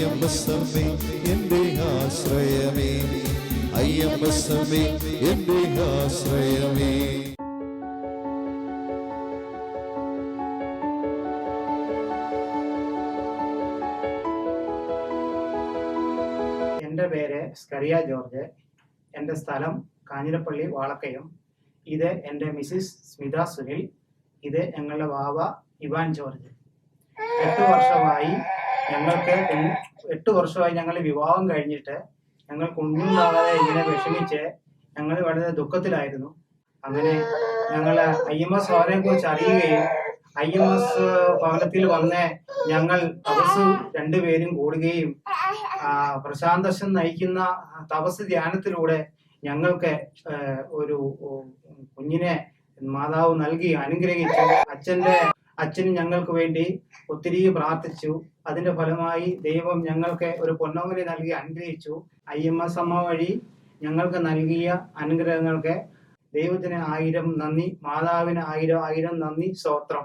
അയ്യമ്പസമ്മേ എന്റെ ആശ്രയമേ. അയ്യമ്പസമ്മേ എന്റെ ആശ്രയമേ. എന്റെ പേര് സ്കറിയ ജോർജ്. എന്റെ സ്ഥലം കാഞ്ഞിരപ്പള്ളി വാളക്കയം. ഇത് എന്റെ മിസ്സിസ് സ്മിത സുനിൽ. ഇത് ഞങ്ങളുടെ വാവ ഇവാൻ ജോർജ്. എട്ട് വർഷമായി ഞങ്ങൾക്ക് എട്ട് വർഷമായി ഞങ്ങൾ വിവാഹം കഴിഞ്ഞിട്ട് ഞങ്ങൾ കുഞ്ഞുണ്ടാകാതെ ഇങ്ങനെ വിഷമിച്ച് ഞങ്ങൾ വളരെ ദുഃഖത്തിലായിരുന്നു. അങ്ങനെ ഞങ്ങൾ ഐ എം എസ് ഭവനെ കുറിച്ച് അറിയുകയും ഐ എം എസ് ഭവനത്തിൽ വന്ന് ഞങ്ങൾ തപസ് രണ്ടുപേരും കൂടുകയും പ്രശാന്തശൻ നയിക്കുന്ന തപസ് ധ്യാനത്തിലൂടെ ഞങ്ങൾക്ക് ഒരു കുഞ്ഞിനെ മാതാവ് നൽകി അനുഗ്രഹിച്ചു. അച്ഛന്റെ അച്ഛനും ഞങ്ങൾക്ക് വേണ്ടി ഒത്തിരി പ്രാർത്ഥിച്ചു. അതിന്റെ ഫലമായി ദൈവം ഞങ്ങൾക്ക് ഒരു പൊന്നോമലി നൽകി അനുഗ്രഹിച്ചു. ഐ എം എസ് അമ്മ വഴി ഞങ്ങൾക്ക് നൽകിയ അനുഗ്രഹങ്ങൾക്ക് ദൈവത്തിന് ആയിരം നന്ദി മാതാവിന് ആയിരം ആയിരം നന്ദി സ്തോത്രം.